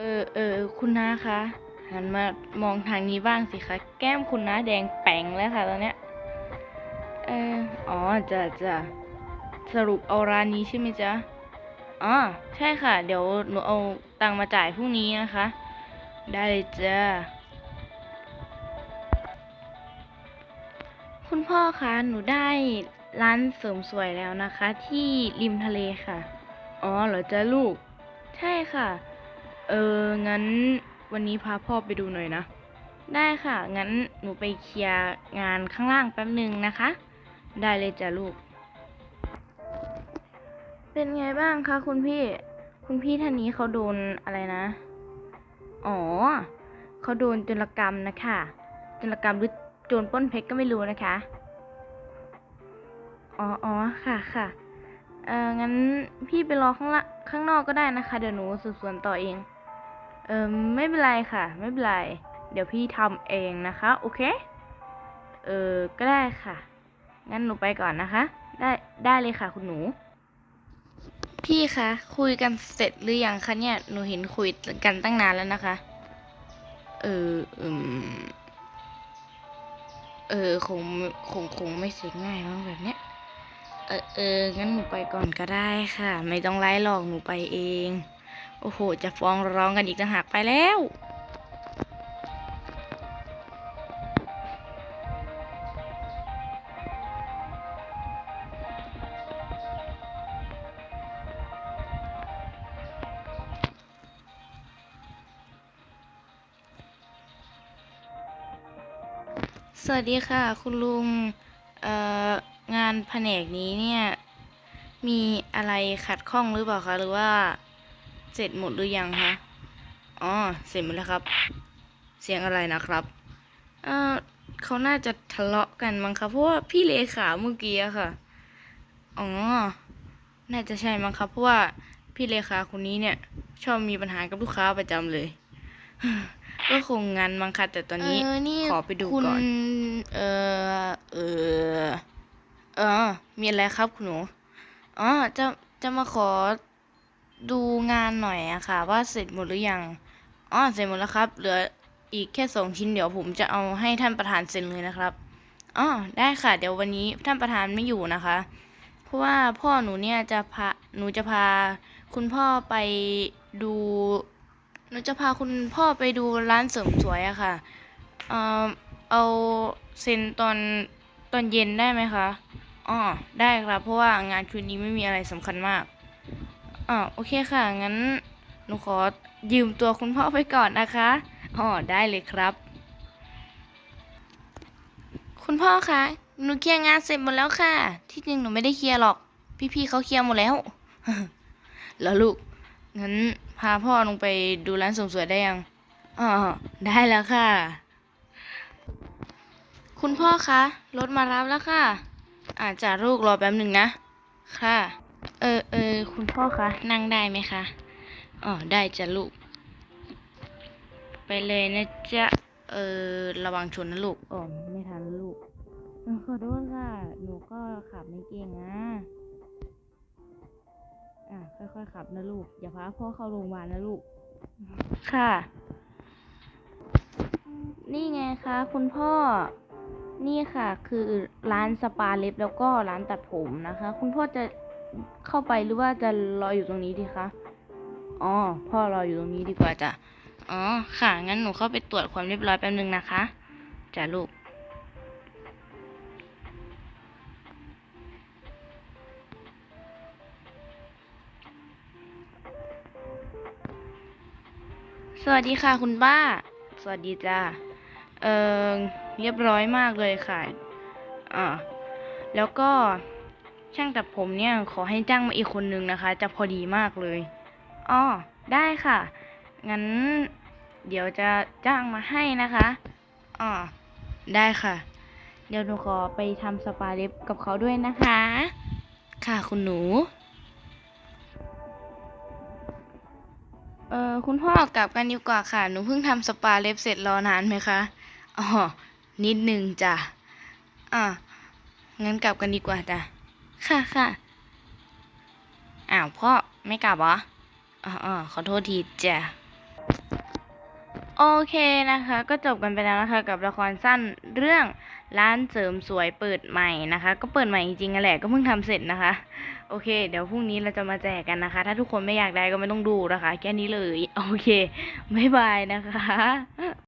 เออเออคุณน้าคะหันมามองทางนี้บ้างสิคะ แก้มคุณน้าแดงแป๋งแล้วค่ะตอนเนี้ยเอออ๋อจะจะสรุปเอาร้านนี้ใช่ไหมจ๊ะอ๋อใช่ค่ะ เดี๋ยวหนูเอาตังมาจ่ายพรุ่งนี้นะคะ ได้เลยจ้าคุณพ่อคะหนูได้ร้านเสริมสวยแล้วนะคะ ที่ริมทะเลค่ะ อ๋อเหรอจ๊ะลูก ใช่ค่ะ เออ งั้นวันนี้พาพ่อไปดูหน่อยนะ ได้ค่ะ งั้นหนูไปเคลียร์งานข้างล่างแป๊บหนึ่งนะคะ ได้เลยจ้ะลูก เป็นไงบ้างคะคุณพี่ คุณพี่ท่านนี้เขาโดนอะไรนะ อ๋อ เขาโดนโจรกรรมนะคะโจรกรรมหรือโจรปล้นเพชรก็ไม่รู้นะคะ อ๋ออ๋อค่ะค่ะ เอองั้นพี่ไปรอข้างละข้างนอกก็ได้นะคะ เดี๋ยวหนูสืบสวนต่อเอง เออไม่เป็นไรค่ะ ไม่เป็นไร เดี๋ยวพี่ทำเองนะคะ โอเค เออก็ได้ค่ะ งั้นหนูไปก่อนนะคะ ได้ได้เลยค่ะ คุณหนู พี่คะคุยกันเสร็จหรือยังคะเนี่ยหนูเห็นคุยกันตั้งนานแล้วนะคะ เอออืมเออคงคงคงไม่เสร็จง่ายมั้งแบบเนี้ยเออเอองั้นหนูไปก่อนก็ได้ค่ะ ไม่ต้องไล่หรอกหนูไปเอง โอ้โห จะฟ้องร้องกันอีกต่างหากไปแล้ว สวัสดีค่ะ คุณลุง เอ่อ งานแผนกนี้เนี่ย มีอะไรขัดข้องหรือเปล่าคะ หรือว่า เสร็จหมดหรือยังคะอ๋อเสร็จหมดแล้วครับ เสียงอะไรนะครับเอ่อเขาน่าจะทะเลาะกันมั้งคะเพราะว่าพี่เลขาเมื่อกี้อะค่ะ อ๋อ น่าจะใช่มั้งครับเพราะว่าพี่เลขาคนนี้เนี่ย ชอบมีปัญหากับลูกค้าประจำเลยก็คงงานมั้งค่ะแต่ตอนนี้เออนี่ขอไปดูคุณก่อนเออเออเออมีอะไรครับคุณหนูอ๋อจะจะมาขอ ดูงานหน่อยอะค่ะ ว่าเสร็จหมดหรือยังอ๋อเสร็จหมดแล้วครับ เหลืออีกแค่สองชิ้นเดี๋ยวผมจะเอาให้ท่านประธานเซ็นเลยนะครับอ๋อได้ค่ะ เดี๋ยววันนี้ท่านประธานไม่อยู่นะคะ เพราะว่าพ่อหนูเนี่ยจะพาหนูจะพาคุณพ่อไปดูหนูจะพาคุณพ่อไปดูร้านเสริมสวยอะค่ะเอ่อเอาเซ็นตอนตอนเย็นได้ไหมคะอ๋อได้ครับ เพราะว่างานคืนนี้ไม่มีอะไรสำคัญมาก อ๋อโอเคค่ะ งั้นหนูขอยืมตัวคุณพ่อไปก่อนนะคะอ๋อได้เลยครับ คุณพ่อคะหนูเคลียร์งานเสร็จหมดแล้วค่ะ ที่จริงหนูไม่ได้เคลียร์หรอก พี่ๆเขาเคลียร์หมดแล้วแล้วลูกงั้นพาพ่อลงไปดูร้านเสริมสวยได้ยังอ๋อได้แล้วค่ะ คุณพ่อคะรถมารับแล้วค่ะ อาจจะลูกรอแป๊บหนึ่งนะ ค่ะ เออเออคุณพ่อคะนั่งได้ไหมคะอ๋อได้จ้ะลูก ไปเลยนะจ๊ะเออระวังชนนะลูกอ๋อไม่ทันลูกเออขอโทษค่ะ หนูก็ขับไม่เก่งนะอะค่อยๆขับนะลูก อย่าพาพ่อเข้าโรงพยาบาลนะลูก ค่ะ นี่ไงคะคุณพ่อ นี่ค่ะ คือร้านสปาเล็บแล้วก็ร้านตัดผมนะคะ คุณพ่อจะ เข้าไปหรือว่าจะรออยู่ตรงนี้ดีคะอ๋อพ่อรออยู่ตรงนี้ดีกว่าจ้ะอ๋อค่ะงั้นหนูเข้าไปตรวจความเรียบร้อยแป๊บนึงนะคะจ้ะลูกสวัสดีค่ะคุณป้า สวัสดีจ้าเออเรียบร้อยมากเลยค่ะ อ่า แล้วก็ ช่างตัดผมเนี่ยขอให้จ้างมาอีกคนนึงนะคะ จะพอดีมากเลยอ๋อได้ค่ะ งั้น เดี๋ยวจะจ้างมาให้นะคะอ๋อได้ค่ะ เดี๋ยวหนูขอไปทำสปาเล็บกับเขาด้วยนะคะ ค่ะคุณหนู เออคุณพ่อกลับกันดีกว่าค่ะ หนูเพิ่งทำสปาเล็บเสร็จรอนานไหมคะอ๋อนิดนึงจ้ะอะงั้นกลับกันดีกว่าจ้ะ ค่ะค่ะอ้าวพ่อไม่กลับเหรออ๋อขอโทษทีจ้ะโอเคนะคะ ก็จบกันไปแล้วนะคะ กับละครสั้นเรื่องร้านเสริมสวยเปิดใหม่นะคะ ก็เปิดใหม่จริงๆนั่นแหละก็เพิ่งทำเสร็จนะคะ โอเค เดี๋ยวพรุ่งนี้เราจะมาแจกกันนะคะ ถ้าทุกคนไม่อยากได้ก็ไม่ต้องดูนะคะ แค่นี้เลย โอเคบ๊ายบายนะคะ